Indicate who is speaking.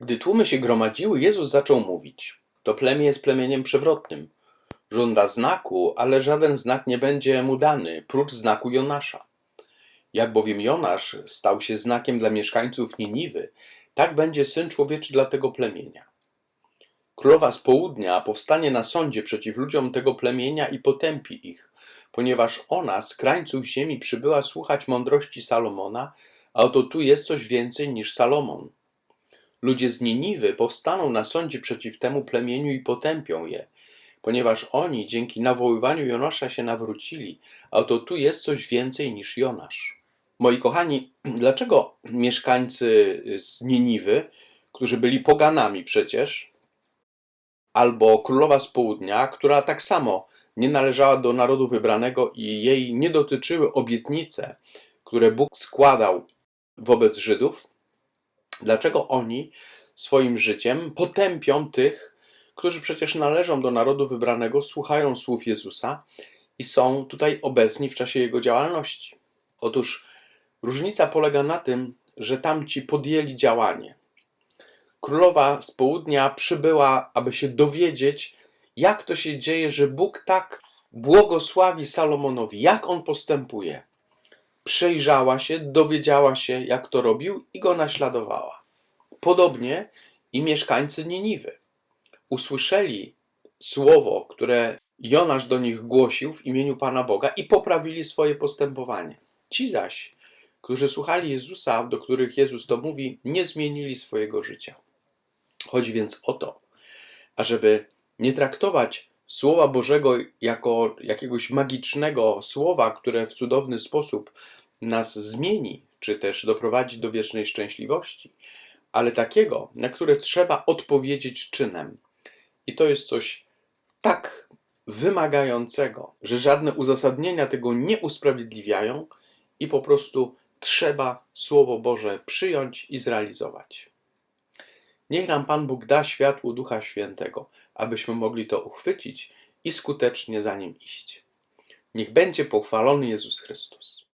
Speaker 1: Gdy tłumy się gromadziły, Jezus zaczął mówić: To plemię jest plemieniem przewrotnym. Żąda znaku, ale żaden znak nie będzie mu dany, prócz znaku Jonasza. Jak bowiem Jonasz stał się znakiem dla mieszkańców Niniwy, tak będzie syn człowieczy dla tego plemienia. Królowa z południa powstanie na sądzie przeciw ludziom tego plemienia i potępi ich, ponieważ ona z krańców ziemi przybyła słuchać mądrości Salomona, a oto tu jest coś więcej niż Salomon. Ludzie z Niniwy powstaną na sądzie przeciw temu plemieniu i potępią je, ponieważ oni dzięki nawoływaniu Jonasza się nawrócili, a oto tu jest coś więcej niż Jonasz. Moi kochani, dlaczego mieszkańcy z Niniwy, którzy byli poganami przecież, albo królowa z południa, która tak samo nie należała do narodu wybranego i jej nie dotyczyły obietnice, które Bóg składał wobec Żydów, dlaczego oni swoim życiem potępią tych, którzy przecież należą do narodu wybranego, słuchają słów Jezusa i są tutaj obecni w czasie jego działalności. Otóż różnica polega na tym, że tamci podjęli działanie. Królowa z południa przybyła, aby się dowiedzieć, jak to się dzieje, że Bóg tak błogosławi Salomonowi, jak on postępuje. Przejrzała się, dowiedziała się, jak to robił i go naśladowała. Podobnie i mieszkańcy Niniwy. Usłyszeli słowo, które Jonasz do nich głosił w imieniu Pana Boga i poprawili swoje postępowanie. Ci zaś, którzy słuchali Jezusa, do których Jezus to mówi, nie zmienili swojego życia. Chodzi więc o to, ażeby nie traktować Słowa Bożego jako jakiegoś magicznego słowa, które w cudowny sposób nas zmieni, czy też doprowadzi do wiecznej szczęśliwości, ale takiego, na które trzeba odpowiedzieć czynem. I to jest coś tak wymagającego, że żadne uzasadnienia tego nie usprawiedliwiają i po prostu trzeba Słowo Boże przyjąć i zrealizować. Niech nam Pan Bóg da światło Ducha Świętego, abyśmy mogli to uchwycić i skutecznie za nim iść. Niech będzie pochwalony Jezus Chrystus.